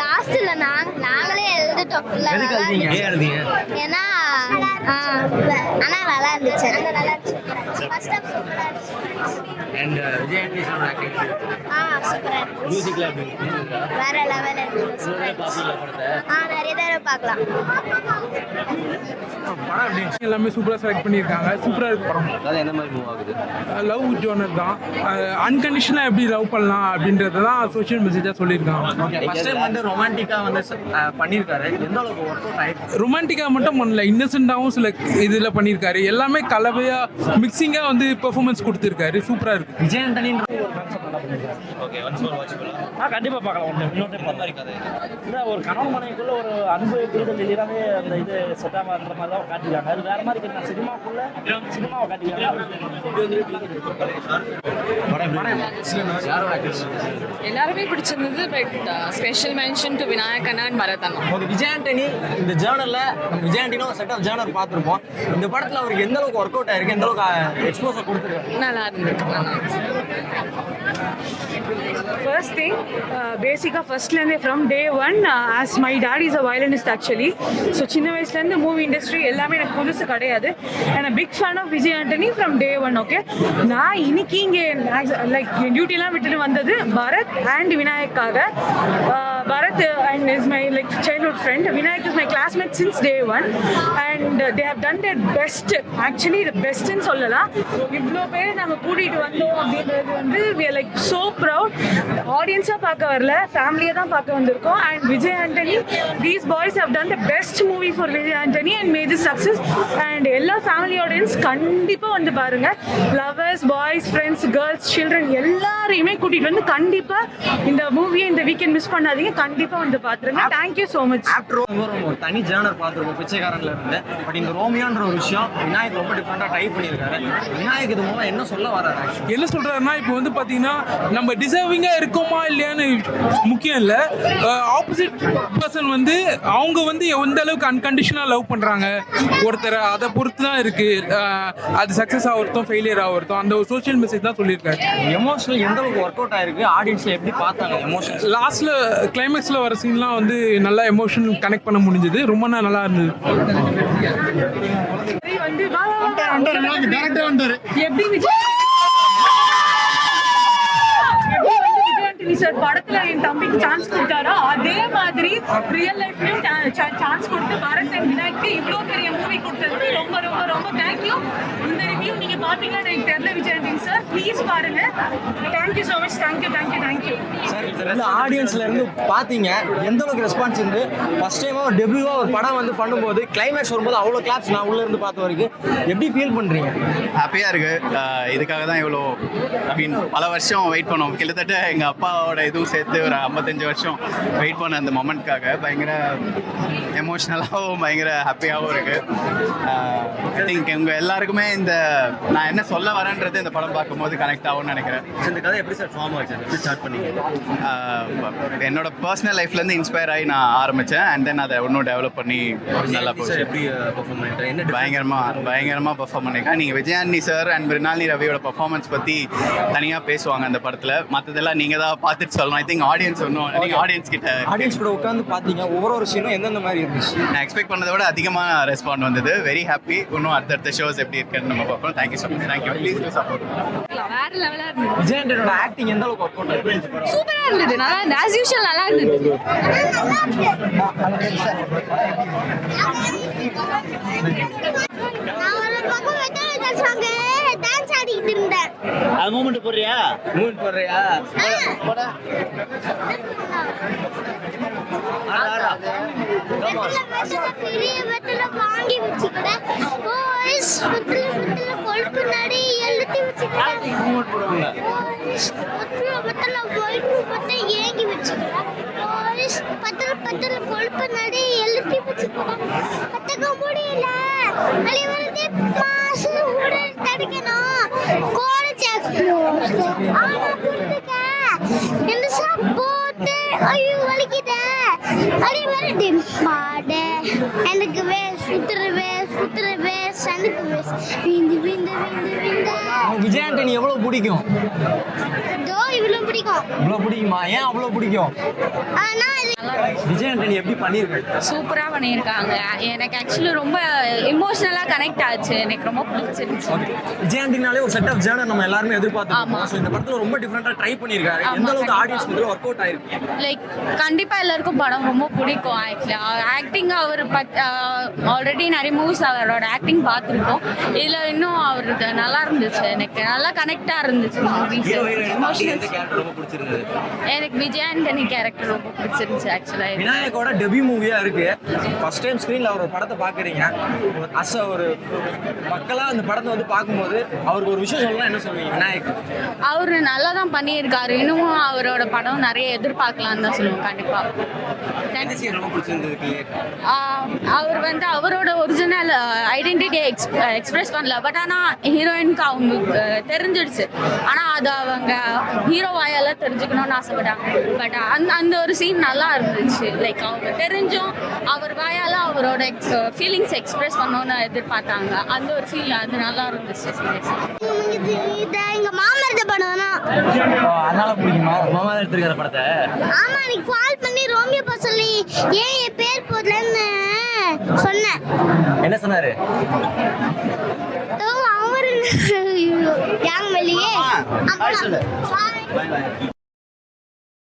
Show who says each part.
Speaker 1: லாஸ்ட்ல நாங்க நாங்களே எழுதிட்டோம் ஃபுல்லா ஏன்னா ஆனா நல்லா இருந்துச்சு. நல்லா இருந்துச்சு ஃபர்ஸ்ட் ஹாஃப் சூப்பரா இருந்துச்சு.
Speaker 2: அண்ட் விஜய் ஆண்டனிஸோட ஆக்டிங்
Speaker 1: ஆ சூப்பரா
Speaker 2: மியூசிக்ல
Speaker 1: வேற லெவல் இருந்துச்சு சூப்பரா
Speaker 2: படத்தை?
Speaker 1: ஆ நிறைய தடவை பார்க்கலாம்?
Speaker 3: எல்லாமே சூப்பராக செலக்ட் பண்ணியிருக்காங்க. சூப்பராக இருக்கு படம்.
Speaker 2: அது எந்த மாதிரி மூவ் ஆகுது?
Speaker 3: லவ் ஜோனர் தான். அன்கண்டிஷனாக எப்படி லவ் பண்ணலாம் அப்படின்றது தான் சோஷியல் மெசேஜாக சொல்லியிருக்காங்க.
Speaker 4: ஃபர்ஸ்ட் டைம் வந்து ரொமான்டிக்கா வந்து பண்ணியிருக்காரு. எந்த அளவுக்கு ஒர்க் அவுட் ஆயிருக்கு?
Speaker 3: ரொமான்டிக்காக மட்டும் பண்ணல. இன்னசென்ட்டாகவும் சில இதில் பண்ணியிருக்காரு. எல்லாமே கலவையாக மிக்சிங்காக வந்து பெர்ஃபார்மன்ஸ் கொடுத்துருக்காரு. சூப்பராக இருக்கு.
Speaker 4: விஜய் ஆண்டனின்ற
Speaker 2: ஓகே ஒன்ஸ் மோர் வாட்சபிள்
Speaker 5: ஆ கண்டிப்பாக பார்க்கலாம். ஒன்று இன்னொரு டைம்
Speaker 2: மாதிரி கதை
Speaker 5: இல்லை ஒரு கணவன் மனைவிக்குள்ள ஒரு அன்பு புரிதல் எல்லாமே அந்த இது செட் ஆகாத மாதிரி தான் காட்டிருக்காங்க அது வேற மாதிரி இருக்கு சினிமாக்குள்ள சினிமாவை காட்டிருக்காங்க
Speaker 6: எல்லாருமே பிடிச்சிருந்தது but special mention to Vinayak Anna and மரதண்ணா
Speaker 4: ஓகே விஜய் ஆண்டனி இந்த ஜேர்னல்ல நம்ம விஜய் ஆண்டனியும் செட் ஆஃப் ஜேர்னர் பார்த்துருப்போம். இந்த படத்துல அவருக்கு எந்த அளவுக்கு ஒர்க் அவுட் ஆயிருக்கு எந்த அளவுக்கு எக்ஸ்போசர் கொடுத்துருக்காரு?
Speaker 6: நல்லா இருந்திருக்கு நல்லா
Speaker 7: ஃபர்ஸ்ட் திங் பேசிக்காக ஃபர்ஸ்ட்லேருந்தே from day one as my daddy is a violinist actually so சின்ன வயசுலேருந்து மூவி இண்டஸ்ட்ரி எல்லாமே எனக்கு புதுசு கிடையாது and big fan of Vijay Antony from day one okay நான் இன்னைக்கு இங்கே லைக் என் டியூட்டிலாம் விட்டுட்டு வந்தது Bharath and விநாயக்காக Bharath and is my like childhood friend Vinayak is my classmate since day one and they have done their best actually இது பெஸ்ட்டுன்னு சொல்லலாம் இவ்வளோ பேர் நாங்கள் கூட்டிகிட்டு வந்தோம் அப்படின்றது வந்து we are like so proud ஆடியன்ஸாக பார்க்க வரல ஃபேமிலியை தான் பார்க்க வந்திருக்கோம். And Vijay Antony these boys have done the best movie for Vijay Antony and major success and எல்லா ஆடியன்ஸ் கண்டிப்பாக வந்து பாருங்க. Lovers boys friends girls children எல்லாரையுமே கூட்டிகிட்டு வந்து கண்டிப்பாக இந்த மூவியை இந்த வீக்கெண்ட் மிஸ் பண்ணாதீங்க. கண்டிப்பாக வந்து பார்த்துருங்க தேங்க்யூ ஸோ மச்
Speaker 4: ஆஃப்டர் ஒரு தனி ஜேர்னர் பார்த்துருப்போம் பிச்சைக்காரன்ல இருந்து. பட் இந்த ரோமியோன்ற ஒரு விஷயம் விநாயக் ரொம்ப டிஃப்ரெண்டாக ட்ரை பண்ணியிருக்காரு. விநாயக் இது மூலம் என்ன சொல்ல வராரு
Speaker 3: என்ன சொல்றாருன்னா இப்போ வந்து பார்த்தீங்கன்னா நம்ம டிசர்விங்காக இருக்கோமா இல்லையான்னு முக்கியம் இல்லை. ஆப்போசிட் பர்சன் வந்து அவங்க வந்து எந்த அளவுக்கு அன்கண்டிஷனாக லவ் பண்ணுறாங்க ஒருத்தரை அதை பொறுத்து தான் இருக்கு. அஹ், அது சக்ஸஸ் ஆகிறதும் ஃபெயிலியர் ஆகிறதும் அந்த ஒரு சோஷியல் மெசேஜ் தான் சொல்லியிருக்காரு.
Speaker 4: எமோஷனல் எந்த அளவுக்கு ஒர்க் அவுட் ஆயிருக்கு? ஆடியன்ஸ்ல எப்படி பார்த்தாங்க எமோஷன்ஸ்
Speaker 3: லாஸ்ட்ல கிளைமேக்ஸ்ல வர சீன்லாம் வந்து நல்லா எமோஷன் கனெக்ட் பண்ண முடிஞ்சது. ரொம்ப நல்லா இருந்தது.
Speaker 7: எப்படி வந்து விஜய் ஆண்டனி சார் படத்துல என் தம்பிக்கு சான்ஸ் கொடுத்தாரோ? அதே மாதிரி ரியல் லைஃப்லயும் சான்ஸ் கொடுத்து பரத் அண்ட் விநாயக்கு இவ்வளவு பெரிய மூவி கொடுத்ததுக்கு ரொம்ப ரொம்ப ரொம்ப தேங்க்யூ இந்த ரிவ்யூ நீங்க பாத்தீங்கன்னா எனக்கு தெரியல விஜய் ப்ளீஸ் பாருங்க. Thank you so much thank you thank you thank you
Speaker 4: sir ஆடியன்ஸ்ல இருந்து பாத்தீங்க எந்த அளவுக்கு ரெஸ்பான்ஸ் இருந்து? ஃபர்ஸ்ட் டைமா ஒரு டெபியூவா ஒரு படம் வந்து பண்ணும்போது கிளைமேக்ஸ் வரும்போது அவ்வளோ கிளாப்ஸ் நான் உள்ள இருந்து பார்த்த வரைக்கும் எப்படி ஃபீல் பண்றீங்க?
Speaker 8: ஹாப்பியாக இருக்கு. இதுக்காக தான் இவ்வளோ ஐ மீன் பல வருஷம் வெயிட் பண்ணோம். கிட்டத்தட்ட எங்கள் அப்பாவோட இதுவும் சேர்த்து ஒரு ஐம்பத்தஞ்சு வருஷம் வெயிட் பண்ண அந்த மொமெண்ட்காக பயங்கர எமோஷ்னலாகவும் பயங்கர ஹாப்பியாகவும் இருக்கு. ஐ திங்க் உங்க எல்லாருக்குமே இந்த நான் என்ன சொல்ல வரேன்றது இந்த படம் பார்க்கும்போது கனெக்ட் ஆகும்னு நினைக்கிறேன்.
Speaker 2: இந்த கதை எப்படி சார் ஃபார்ம் ஆச்சு? எப்படி ஸ்டார்ட் பண்ணீங்க?
Speaker 8: என்னோட பர்சனல் லைஃப்லேருந்து இன்ஸ்பயர் ஆகி நான் ஆரம்பித்தேன் அண்ட் தென் அதை இன்னும் டெவலப் பண்ணி நல்லா
Speaker 2: சார்
Speaker 8: போச்சு.
Speaker 2: எப்படி பெர்ஃபார்ம் பண்ணிட்டு என்ன
Speaker 8: பயங்கரமா பயங்கரமா பெர்ஃபார்ம் பண்ணிருக்கேன். நீங்க விஜயானி சார் அண்ட் மிருனாலினி ரவியோட பெர்ஃபார்மன்ஸ் பத்தி தனியா பேசுவாங்க அந்த படத்துல. மத்ததெல்லாம் நீங்க தான் பார்த்துட்டு சொல்லணும். ஐ திங்க் ஆடியன்ஸ் ஒன்றும் நீங்க ஆடியன்ஸ் கிட்ட
Speaker 4: ஆடியன்ஸ் கூட உட்காந்து பார்த்தீங்க. ஒவ்வொரு ஒரு சீனும் எந்தெந்த மாதிரி இருந்துச்சு?
Speaker 8: நான் எக்ஸ்பெக்ட் பண்ணதை விட அதிகமாக ரெஸ்பாண்ட் வந்தது. வெரி ஹாப்பி இன்னும் அடுத்தடுத்த ஷோஸ் எப்படி இருக்குன்னு நம்ம பார்ப்போம். Thank you so much thank you please support
Speaker 6: வேற லெவலா இருந்தது.
Speaker 4: விஜய் ஆண்டனோட ஆக்டிங் எந்த அளவுக்கு ஒர்க் அவுட்
Speaker 6: சூப்பரா இருந்தது. நல்லா இருந்தது. ஆஸ் யூஷுவல் நல்லா இருந்தது.
Speaker 1: நான் ஒரு பக்கம் வெத்தலை சாங்க டான்ஸ் ஆடிக்கிட்டு இருந்தேன்
Speaker 5: அது மூமெண்ட் போடுறியா
Speaker 1: பெரிய வெத்தலை வாங்கி வெத்தலை வெத்தலை கொழுப்பு வெத்தலை வெத்தலை கொழுப்பு ஏங்கி வச்சுக்கிறேன். நடி எழுதி வச்சுக்கிறேன். கத்துக்க முடியல. வழி வருது. மாசு உடல் தடுக்கணும். கோடு சாப்பிடும் ஆனா புரிஞ்சுக்க. ஐயோ வலிக்குதே. எனக்கு வே சுத்துறவே சுத்துறவே சனுக்கு வே விந்து விந்து விந்து விந்து.
Speaker 4: விஜய் ஆண்டனி எவ்வளவு பிடிக்கும்?
Speaker 1: இவ்வளவு பிடிக்கும்.
Speaker 4: இவ்வளவு பிடிக்குமா? ஏன் அவ்வளவு பிடிக்கும்?
Speaker 1: ஆனா
Speaker 4: எப்படி பண்ணியிருக்காரு
Speaker 6: சூப்பராக பண்ணியிருக்காங்க. எனக்கு ஆக்சுவலி ரொம்ப இமோஷ்னலாக கனெக்ட் ஆச்சு. எனக்கு ரொம்ப பிடிச்சிருந்துச்சு.
Speaker 4: ஓகே. விஜய் ஆண்டனினாலே ஒரு செட் ஆஃப் ஜேர்னர் நம்ம எல்லாருமே எதிர்பார்த்துருக்கோம்
Speaker 6: ஆமா.
Speaker 4: ஸோ இந்த படத்துல ரொம்ப டிஃப்ரெண்டா ட்ரை பண்ணியிருக்காரு.
Speaker 6: ஆமா,
Speaker 4: எந்த அளவுக்கு
Speaker 6: கண்டிப்பா.
Speaker 4: ஆடியன்ஸ் முதல்ல ஒர்க் அவுட் ஆயிருக்கு?
Speaker 6: லைக் கண்டிப்பாக எல்லாருக்கும் படம் ரொம்ப பிடிக்கும் ஆக்சுவலி ஆக்டிங் அவர் ஆல்ரெடி நிறைய மூவிஸ் அவரோட ஆக்டிங் பார்த்துருக்கோம். இதில் இன்னும் அவருக்கு நல்லா இருந்துச்சு. எனக்கு நல்லா கனெக்டாக இருந்துச்சு மூவிஸ் எனக்கு விஜய் ஆண்டனி கேரக்டர் ரொம்ப பிடிச்சிருந்துச்சு ஆக்சுவலாக
Speaker 4: விநாயகோட டெபியூ மூவியா இருக்கு. ஃபர்ஸ்ட் டைம் ஸ்க்ரீன்ல அவர் படத்தை பாக்குறீங்க அஸ் ஒரு மக்களா அந்த படத்தை வந்து பார்க்கும்போது அவருக்கு ஒரு விஷயம் சொல்லலாம் என்ன சொல்லுவீங்க விநாயக்?
Speaker 6: அவர் நல்லா தான் பண்ணியிருக்காரு. இன்னமும் அவரோட படம் நிறைய எதிர்பார்க்கலாம்னு தான் சொல்லுவோம்
Speaker 2: பிடிச்சிருந்தது
Speaker 6: அவர் வந்து அவரோட ஒரிஜினல் ஐடென்டிட்டியை எக்ஸ் எக்ஸ்பிரஸ் பண்ணல. பட் ஆனால் ஹீரோயினுக்கு அவங்களுக்கு தெரிஞ்சிடுச்சு. ஆனால் அது அவங்க ஹீரோ வாயால தெரிஞ்சுக்கணும்னு ஆசைப்பட்டாங்க. பட் அந்த அந்த ஒரு சீன் நல்லா இருந்துச்சு. லைக் அவங்க தெரிஞ்சும் அவர் வாயால அவரோட எக்ஸ் ஃபீலிங்ஸ் எக்ஸ்பிரஸ் பண்ணணும்னு எதிர்பார்த்தாங்க. அந்த ஒரு ஃபீல் அது நல்லா இருந்துச்சு.
Speaker 1: எங்க மாமரத்த படம் தான்
Speaker 4: அதனால பிடிக்குமா? மாமா எடுத்திருக்கிற படத்தை?
Speaker 1: ஆமா நீ கால் பண்ணி ரோமியோ பா சொல்லி ஏன் என் பேர் போடலன்னு சொன்னேன்
Speaker 4: என்ன சொன்னாரு?
Speaker 1: ஓ, அவரு
Speaker 8: hi சொல்லு.